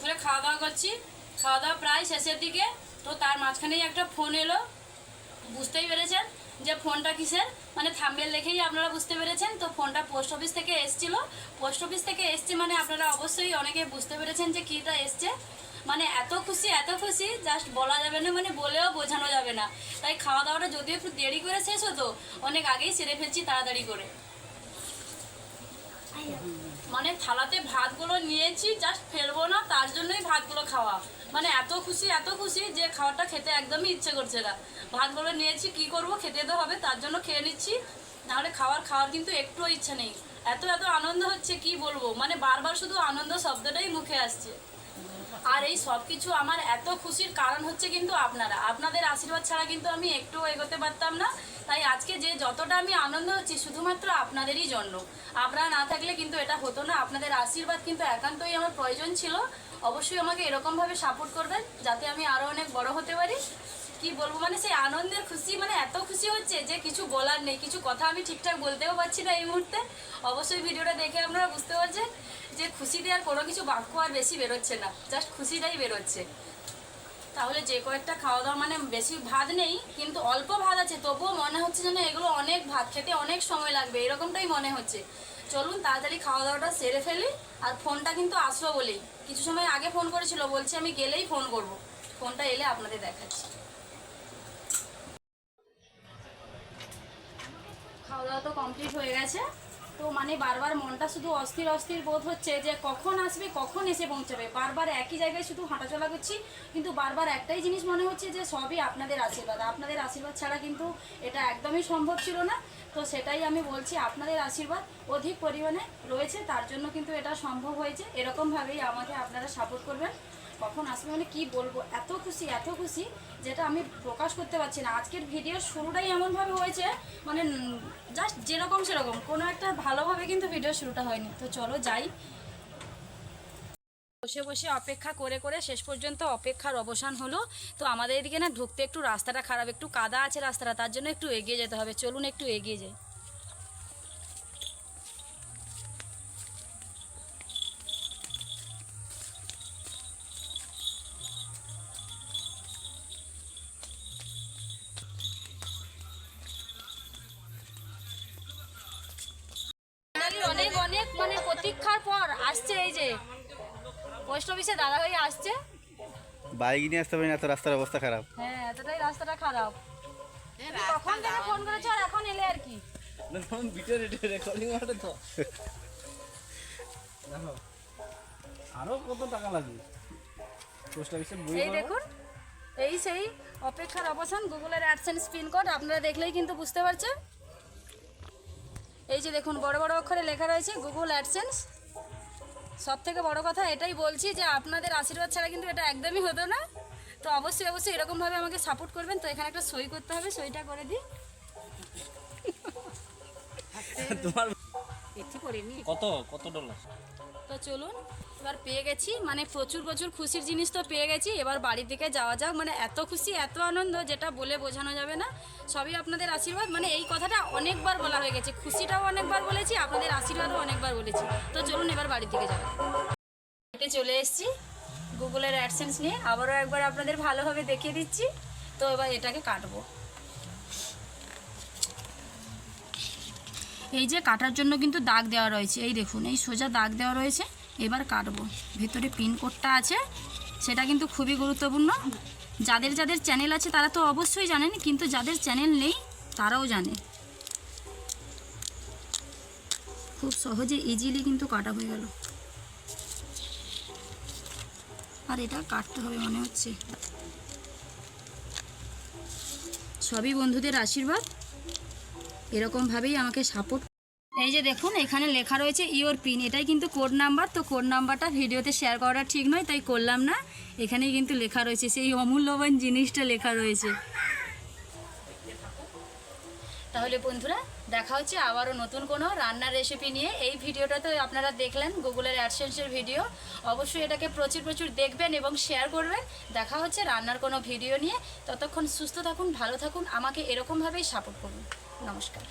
দুপুরে খাওয়া দাওয়া করছি। খাওয়া দাওয়া প্রায় শেষের দিকে। তো তার মাঝখানেই একটা ফোন এলো। বুঝতেই পেরেছেন যে ফোনটা কিসের? মানে থাম্বেল দেখেই আপনারা বুঝতে পেরেছেন। তো ফোনটা পোস্ট অফিস থেকে এসছিল। পোস্ট অফিস থেকে এসছে মানে আপনারা অবশ্যই অনেকে বুঝতে পেরেছেন যে কীটা এসছে। মানে এত খুশি এত খুশি জাস্ট বলা যাবে না মানে বলেও বোঝানো যাবে না। তাই খাওয়া দাওয়াটা যদিও একটু দেরি করে শেষ হতো, অনেক আগেই সেরে ফেলছি তাড়াতাড়ি করে। মানে থালাতে ভাতগুলো নিয়েছি জাস্ট ফেলব না, তার জন্যই ভাতগুলো খাওয়া। মানে এত খুশি এত খুশি যে খাওয়াটা খেতে একদমই ইচ্ছে করছে না। ভাতগুলো নিয়েছি, কি করব, খেতে তো হবে, তার জন্য খেয়ে নিচ্ছি। নাহলে খাওয়ার খাওয়ার কিন্তু একটুও ইচ্ছে নেই। এত এত আনন্দ হচ্ছে, কি বলব? মানে বারবার শুধু আনন্দ শব্দটাই মুখে আসছে। আর এই সব কিছু আমার এত খুশির কারণ হচ্ছে কিন্তু আপনারা। আপনাদের আশীর্বাদ ছাড়া কিন্তু আমি একটু এগোতে পারতাম না। তাই আজকে যে যতটা আমি আনন্দ হচ্ছি, শুধুমাত্র আপনাদেরই জন্য। আপনারা না থাকলে কিন্তু এটা হতো না। আপনাদের আশীর্বাদ কিন্তু একান্তই আমার প্রয়োজন ছিল। অবশ্যই আমাকে এরকমভাবে সাপোর্ট করবেন, যাতে আমি আরও অনেক বড় হতে পারি। কি বলব? মানে সেই আনন্দের খুশি মানে এত খুশি হচ্ছে যে কিছু বলার নেই, কিছু কথা আমি ঠিকঠাক বলতেও পারছি না এই মুহূর্তে। অবশ্যই ভিডিওটা দেখে আপনারা বুঝতে পারছেন যে খুশিতে আর কোনো কিছু বাক্য আর বেশি বেরোচ্ছে না জাস্ট খুশিটাই বেরোচ্ছে। তাহলে যে কয়েকটা খাওয়া দাওয়া মানে বেশি ভাত নেই, কিন্তু অল্প ভাত আছে, তবুও মনে হচ্ছে যেন এগুলো অনেক ভাত, খেতে অনেক সময় লাগবে, এরকমটাই মনে হচ্ছে। চলুন তাড়াতাড়ি খাওয়া দাওয়াটা সেরে ফেলি, আর ফোনটা কিন্তু আসলো বলেই। কিছু সময় আগে ফোন করেছিল, বলছে আমি গেলেই ফোন করব। ফোনটা এলে আপনাদের দেখাচ্ছি। খাওয়া দাওয়া তো কমপ্লিট হয়ে গেছে। তো মানে বারবার মনটা শুধু অস্থির অস্থির বোধ হচ্ছে যে কখন আসবে, কখন এসে পৌঁছাবে। বারবার একই জায়গায় শুধু হাঁটাচলা করছি, কিন্তু বারবার একটাই জিনিস মনে হচ্ছে যে সবই আপনাদের আশীর্বাদ। আপনাদের আশীর্বাদ ছাড়া কিন্তু এটা একদমই সম্ভব ছিল না। তো সেটাই আমি বলছি, আপনাদের আশীর্বাদ অধিক পরিমাণে রয়েছে, তার জন্য কিন্তু এটা সম্ভব হয়েছে। এরকমভাবেই আমাকে আপনারা সাপোর্ট করবেন। কখন আসবে মানে কি বলব? এত খুশি এত খুশি যেটা আমি প্রকাশ করতে পারছি না। আজকের ভিডিওর শুরুটাই এমনভাবে হয়েছে মানে জাস্ট যেরকম সেরকম। কোনো একটা ভালোভাবে কিন্তু ভিডিও শুরুটা হয়নি। তো চলো যাই। বসে বসে অপেক্ষা করে করে শেষ পর্যন্ত অপেক্ষার অবসান হলো। তো আমাদের এদিকে না ঢুকতে একটু রাস্তাটা খারাপ, একটু কাদা আছে রাস্তাটা, তার জন্য একটু এগিয়ে যেতে হবে। চলুন একটু এগিয়ে যাই। মানে প্রতীক্ষার পর আসছে এই যে পোস্ট অফিসে দাদা ভাই আসছে। বাইক নিয়ে আসতে পারি না এত রাস্তার অবস্থা খারাপ। হ্যাঁ এতটাই রাস্তাটা খারাপ। কখন থেকে ফোন করেছ আর এখন এলে আর কি? রেকর্ডিং তো আরও কত টাকা লাগবে পোস্ট অফিসে বই এই দেখুন এই সেই অপেক্ষার অবসান গুগলের অ্যাডসেন্স পিন কোড আপনারা দেখলেই কিন্তু বুঝতে পারছেন। এই যে দেখুন, বড় বড় অক্ষরে লেখা রয়েছে গুগল অ্যাডসেন্স সব থেকে বড় কথা এটাই বলছি যে আপনাদের আশীর্বাদ ছাড়া কিন্তু এটা একদমই হতো না। তো অবশ্যই অবশ্যই এরকমভাবে আমাকে সাপোর্ট করবেন। তো এখানে একটা সই করতে হবে, সইটা করে দিই। তোমার কত? কত ডলার তো চলুন এবার পেয়ে গেছি। মানে প্রচুর প্রচুর খুশির জিনিস তো পেয়ে গেছি। এবার বাড়ির দিকে যাওয়া যাক। মানে এত খুশি এত আনন্দ যেটা বলে বোঝানো যাবে না। সবই আপনাদের আশীর্বাদ। মানে এই কথাটা অনেকবার বলা হয়ে গেছে। খুশিটাও অনেকবার বলেছি আপনাদের আশীর্বাদও অনেকবার বলেছি। তো চলুন এবার বাড়ির দিকে যাওয়া বাড়িতে চলে এসেছি গুগলের অ্যাডসেন্স নিয়ে। আবারও একবার আপনাদের ভালোভাবে দেখিয়ে দিচ্ছি। তো এবার এটাকে কাটবো। এই যে কাটার জন্য কিন্তু দাগ দেওয়া রয়েছে। এই দেখুন, এই সোজা দাগ দেওয়া রয়েছে। এবার কাটবো। ভেতরে পিন কোডটা আছে। সেটা কিন্তু খুবই গুরুত্বপূর্ণ। যাদের যাদের চ্যানেল আছে, তারা তো অবশ্যই জানেন, কিন্তু যাদের চ্যানেল নেই, তারাও জানে। খুব সহজে ইজিলি কিন্তু কাটা হয়ে গেল। আর এটা কাটতে হবে মনে হচ্ছে। সবই বন্ধুদের আশীর্বাদ। এরকমভাবেই আমাকে সাপোর্ট এই যে দেখুন, এখানে লেখা রয়েছে ইওর পিন এটাই কিন্তু কোড নাম্বার তো কোড নাম্বারটা ভিডিওতে শেয়ার করাটা ঠিক নয়, তাই করলাম না। এখানেই কিন্তু লেখা রয়েছে, সেই অমূল্যবান জিনিসটা লেখা রয়েছে। তাহলে বন্ধুরা, দেখা হচ্ছে আবারও নতুন কোনো রান্নার রেসিপি নিয়ে। এই ভিডিওটা তো আপনারা দেখলেন গুগলের অ্যাডসেন্সের ভিডিও অবশ্যই এটাকে প্রচুর প্রচুর দেখবেন এবং শেয়ার করবেন। দেখা হচ্ছে রান্নার কোনো ভিডিও নিয়ে। ততক্ষণ সুস্থ থাকুন, ভালো থাকুন, আমাকে এরকমভাবেই সাপোর্ট করুন। নমস্কার।